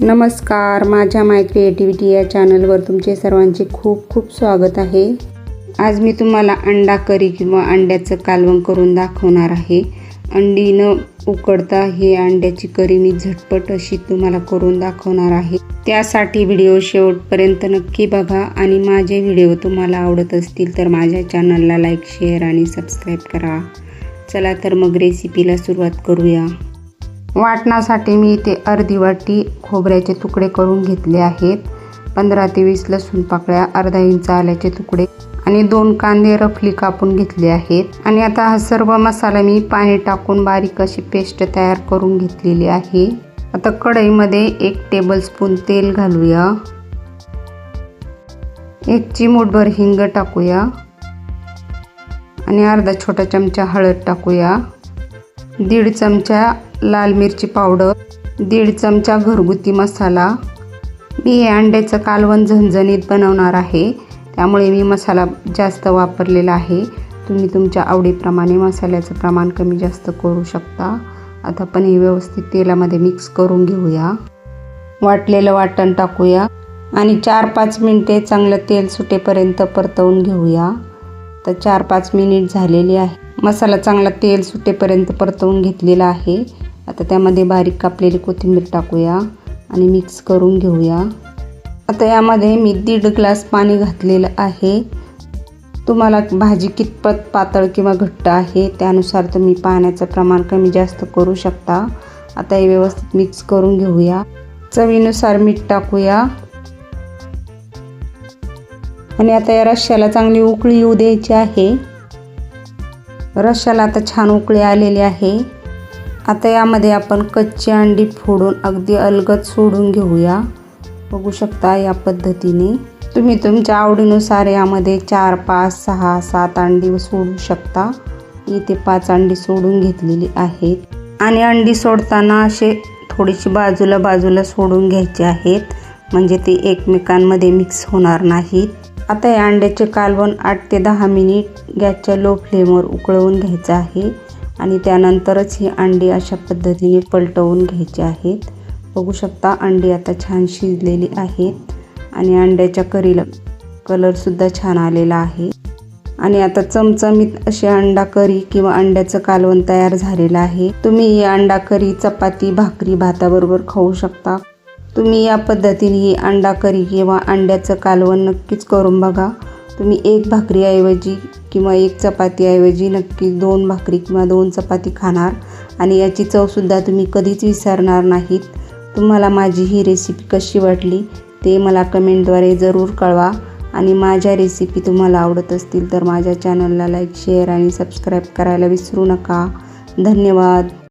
नमस्कार माझ्या माय क्रिएटिव्हिटी या चॅनलवर तुमचे सर्वांचे खूप खूप स्वागत आहे. आज मी तुम्हाला अंडा करी किंवा अंड्याचं कालवण करून दाखवणार आहे. अंडी न उकडता हे अंड्याची करी मी झटपट अशी तुम्हाला करून दाखवणार आहे. त्यासाठी व्हिडिओ शेवटपर्यंत नक्की बघा आणि माझे व्हिडिओ तुम्हाला आवडत असतील तर माझ्या चॅनलला लाईक शेअर आणि सबस्क्राईब करा. चला तर मग रेसिपीला सुरुवात करूया. वाटणासाठी मी इथे अर्धी वाटी खोबऱ्याचे तुकडे करून घेतले आहेत. पंधरा ते वीस लसूण पाकळ्या अर्धा इंच आल्याचे तुकडे आणि दोन कांदे रफली कापून घेतले आहेत. आणि आता हा सर्व मसाला मी पाणी टाकून बारीक अशी पेस्ट तयार करून घेतलेली आहे. आता कढईमध्ये एक टेबलस्पून तेल घालूया. एक चिमूटभर हिंग टाकूया. आणि अर्धा छोटा चमचा हळद टाकूया. दीड चमचा लाल मिरची पावडर दीड चमचा घरगुती मसाला. मी हे अंड्याचं कालवण झणझणीत बनवणार आहे. त्यामुळे मी मसाला जास्त वापरलेला आहे. तुम्ही तुमच्या आवडीप्रमाणे मसाल्याचं प्रमाण कमी जास्त करू शकता. आता पण हे व्यवस्थित तेलामध्ये मिक्स करून घेऊया. वाटलेलं वाटण टाकूया आणि चार पाच मिनटे चांगलं तेल सुटेपर्यंत परतवून घेऊया. तर चार पाच मिनिट झालेली आहे. मसाला चांगला तेल सुटेपर्यंत परतवून घेतलेला आहे. आता त्यामध्ये बारीक कापलेली कोथिंबीर टाकूया आणि मिक्स करून घेऊया. आता यामध्ये मी दीड ग्लास पाणी घातलेलं आहे. तुम्हाला भाजी कितपत पातळ किंवा घट्ट आहे त्यानुसार तुम्ही पाण्याचं प्रमाण कमी जास्त करू शकता. आता हे व्यवस्थित मिक्स करून घेऊया. चवीनुसार मीठ टाकूया. आणि आता या रश्श्याला चांगली उकळी येऊ द्यायची आहे. रश्श्याला आता छान उकळी आलेली आहे. आता यामध्ये आपण कच्ची अंडी फोडून अगदी अलगद सोडून घेऊया. बघू शकता या पद्धतीने. तुम्ही तुमच्या आवडीनुसार यामध्ये चार पाच सहा सात अंडी सोडू शकता. इथे पाच अंडी सोडून घेतलेली आहेत. आणि अंडी सोडताना असे थोडीशी बाजूला बाजूला सोडून घ्यायचे आहेत. म्हणजे ते एकमेकांमध्ये मिक्स होणार नाहीत. आता या अंड्याचे कालवण आठ ते दहा मिनिट गॅसच्या लो फ्लेमवर उकळवून घ्यायचं आहे. आणि त्यानंतरच ही अंडी अशा पद्धतीने पलटवून घ्यायची आहेत. बघू शकता अंडी आता छान शिजलेली आहेत आणि अंड्याच्या करीला कलरसुद्धा छान आलेला आहे. आणि आता चमचमीत अशी अंडा करी किंवा अंड्याचं कालवण तयार झालेलं आहे. तुम्ही ही अंडा करी चपाती भाकरी भाताबरोबर खाऊ शकता. तुम्ही या पद्धतीने ही अंडा करी किंवा अंड्याचं कालवण नक्कीच करून बघा. तुम्ही एक भाकरीऐवजी किंवा एक चपातीऐवजी नक्की दोन भाकरी किंवा दोन चपाती खाणार आणि याची चवसुद्धा तुम्ही कधीच विसरणार नाहीत. तुम्हाला माझी ही रेसिपी कशी वाटली ते मला कमेंटद्वारे जरूर कळवा आणि माझ्या रेसिपी तुम्हाला आवडत असतील तर माझ्या चॅनलला लाईक शेअर आणि सबस्क्राईब करायला विसरू नका. धन्यवाद.